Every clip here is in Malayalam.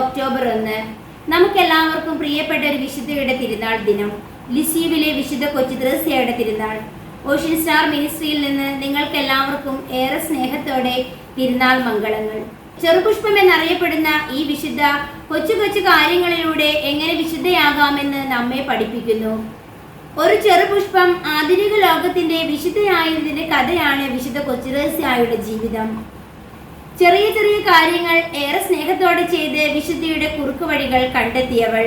ഒക്ടോബർ ഒന്ന്. നമുക്കെല്ലാവർക്കും പ്രിയപ്പെട്ട ഒരു വിശുദ്ധയുടെ തിരുനാൾ ദിനം. ലിസീവിലെ വിശുദ്ധ കൊച്ചു ദ്രസ്യയുടെ തിരുനാൾ. ഓഷ്യൻ സ്റ്റാർ മിനിസ്ട്രിയിൽ നിന്ന് നിങ്ങൾക്ക് എല്ലാവർക്കും ഏറെ സ്നേഹത്തോടെ തിരുനാൾ മംഗളങ്ങൾ. ചെറുപുഷ്പം എന്നറിയപ്പെടുന്ന ഈ വിശുദ്ധ കൊച്ചു കൊച്ചു കാര്യങ്ങളിലൂടെ എങ്ങനെ വിശുദ്ധയാകാമെന്ന് നമ്മെ പഠിപ്പിക്കുന്നു. ഒരു ചെറുപുഷ്പം ആധുനിക ലോകത്തിന്റെ വിശുദ്ധയായതിന്റെ കഥയാണ് വിശുദ്ധ കൊച്ചുരഹസ്യായുടെ ജീവിതം. ചെറിയ ചെറിയ കാര്യങ്ങൾ ഏറെ സ്നേഹത്തോടെ ചെയ്ത് വിശുദ്ധിയുടെ കുറുക്കു വഴികൾ കണ്ടെത്തിയവൾ.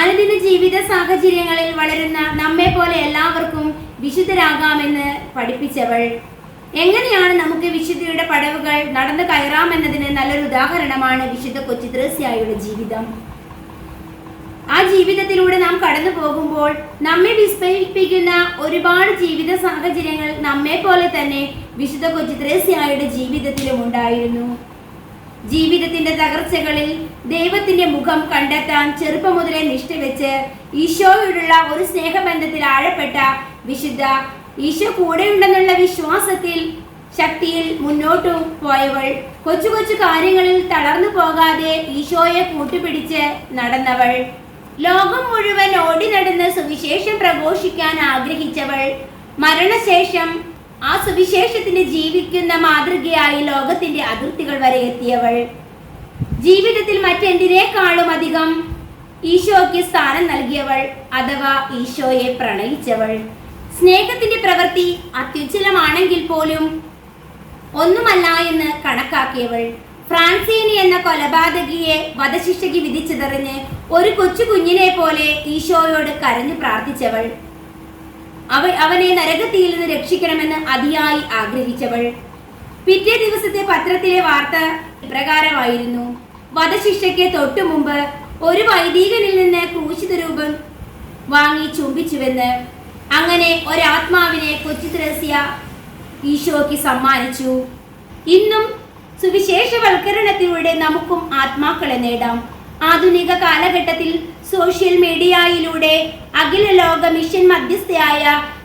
അനുദിന ജീവിത സാഹചര്യങ്ങളിൽ വളരുന്ന നമ്മെ പോലെ എല്ലാവർക്കും വിശുദ്ധരാകാമെന്ന് പഠിപ്പിച്ചവൾ. എങ്ങനെയാണ് നമുക്ക് വിശുദ്ധിയുടെ പടവുകൾ നടന്നു കയറാമെന്നതിന് നല്ലൊരു ഉദാഹരണമാണ് വിശുദ്ധ കൊച്ചു ത്രേസ്യായുടെ ജീവിതം. ആ ജീവിതത്തിലൂടെ നാം കടന്നു പോകുമ്പോൾ നമ്മെ വിസ്മയിപ്പിക്കുന്ന ഒരുപാട് ജീവിത സാഹചര്യങ്ങൾ നമ്മെ പോലെ തന്നെ വിശുദ്ധ കൊച്ചു ത്രേസ്യായുടെ ജീവിതത്തിലും ഉണ്ടായിരുന്നു ജീവിതത്തിന്റെ തകർച്ചകളിൽ ദൈവത്തിന്റെ മുഖം കണ്ടെത്താൻ ചെറുപ്പം മുതലേ നിഷ്ഠ വെച്ച് ഈശോയോടുള്ള ഒരു സ്നേഹബന്ധത്തിൽ ആഴപ്പെട്ട വിശുദ്ധ ഈശോ കൂടെയുണ്ടെന്നുള്ള വിശ്വാസത്തിൽ ശക്തിയിൽ മുന്നോട്ടു പോയവൾ കൊച്ചു കൊച്ചു കാര്യങ്ങളിൽ തളർന്നു പോകാതെ ഈശോയെ കൂട്ടുപിടിച്ച് നടന്നവൾ. ലോകം മുഴുവൻ ഓടി നടന്ന് സുവിശേഷം പ്രഘോഷിക്കാൻ ആഗ്രഹിച്ചവൾ. മരണശേഷം ആ സുവിശേഷത്തിന് ജീവിക്കുന്ന മാതൃകയായി ലോകത്തിന്റെ അതിർത്തികൾ വരെ എത്തിയവൾ. ജീവിതത്തിൽ മറ്റെന്തിനേക്കാളും അധികം ഈശോയ്ക്ക് സ്ഥാനം നൽകിയവൾ അഥവാ ഈശോയെ പ്രണയിച്ചവൾ. സ്നേഹത്തിന്റെ പ്രവൃത്തി അത്യുജ്വലമാണെങ്കിൽ പോലും ഒന്നുമല്ല എന്ന് കണക്കാക്കിയവൾ. ഫ്രാൻസീനി എന്ന കൊലപാതകിയെ വധശിക്ഷയ്ക്ക് വിധിച്ചതെറിഞ്ഞ് ഒരു കൊച്ചു കുഞ്ഞിനെ പോലെ ഈശോയോട് കരഞ്ഞു പ്രാർത്ഥിച്ചവൾ. അവ അവനെ നരകത്തിയിൽ നിന്ന് രക്ഷിക്കണമെന്ന് അതിയായി ആഗ്രഹിച്ചവൾ. പിറ്റേ ദിവസത്തെ പത്രത്തിലെ വാർത്ത ഇപ്രകാരമായിരുന്നു. വധശിക്ഷയ്ക്ക് തൊട്ടു മുമ്പ് ഒരു വൈദികനിൽ നിന്ന് ക്രൂശിത രൂപം വാങ്ങി ചുംബിച്ചുവെന്ന് അങ്ങനെ ഒരാത്മാവിനെ കൊച്ചു ത്രസ്യ ഈശോയ്ക്ക് സമ്മാനിച്ചു. ഇന്നും സുവിശേഷവൽക്കരണത്തിലൂടെ നമുക്കും ആത്മാക്കളെ നേടാം. ആധുനിക കാലഘട്ടത്തിൽ സോഷ്യൽ മീഡിയയിലൂടെ അഖില ലോക മിഷൻ മധ്യസ്ഥയായ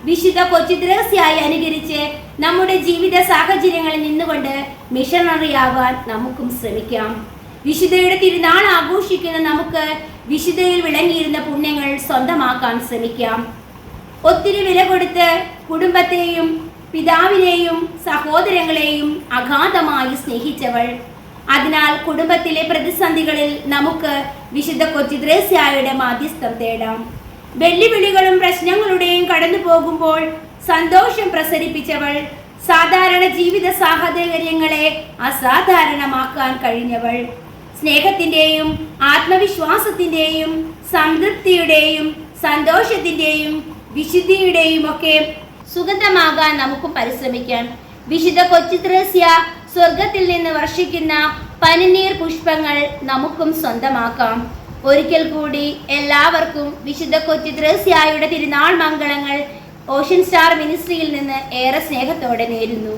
വിശുദ്ധ കൊച്ചുദ്രസ്യായി അനുകരിച്ച് നമ്മുടെ ജീവിത സാഹചര്യങ്ങളിൽ നിന്നുകൊണ്ട് മിഷണറിയാവാൻ നമുക്കും ശ്രമിക്കാം. വിശുദ്ധയുടെ തിരുനാൾ ആഘോഷിക്കുന്ന നമുക്ക് വിശുദ്ധയിൽ വിളങ്ങിയിരുന്ന പുണ്യങ്ങൾ സ്വന്തമാക്കാൻ ശ്രമിക്കാം. ഒത്തിരി വില കൊടുത്ത് കുടുംബത്തെയും പിതാവിനെയും സഹോദരങ്ങളെയും അഗാധമായി സ്നേഹിച്ചവൾ. അതിനാൽ കുടുംബത്തിലെ പ്രതിസന്ധികളിൽ നമുക്ക് വിശുദ്ധ കൊച്ചിദ്രേസ്യായുടെ മാധ്യസ്ഥം തേടാം. വെല്ലുവിളികളും പ്രശ്നങ്ങളുടെയും കടന്നു പോകുമ്പോൾ സന്തോഷം പ്രസരിപ്പിച്ചവൾ സാധാരണ ജീവിത സാഹചര്യങ്ങളെ അസാധാരണമാക്കാൻ കഴിഞ്ഞവൾ. സ്നേഹത്തിന്റെയും ആത്മവിശ്വാസത്തിന്റെയും സംതൃപ്തിയുടെയും സന്തോഷത്തിന്റെയും വിശുദ്ധിയുടെയും ഒക്കെ സുഗന്ധമാകാൻ നമുക്ക് പരിശ്രമിക്കാം. വിശുദ്ധ കൊച്ചിത്രസ്യ സ്വർഗത്തിൽ നിന്ന് വർഷിക്കുന്ന പനിനീർ പുഷ്പങ്ങൾ നമുക്കും സ്വന്തമാക്കാം. ഒരിക്കൽ കൂടി എല്ലാവർക്കും വിശുദ്ധ കൊച്ചിത്രസ്യായുടെ തിരുനാൾ മംഗളങ്ങൾ ഓഷ്യൻ സ്റ്റാർ മിനിസ്ട്രിയിൽ നിന്ന് ഏറെ സ്നേഹത്തോടെ നേരുന്നു.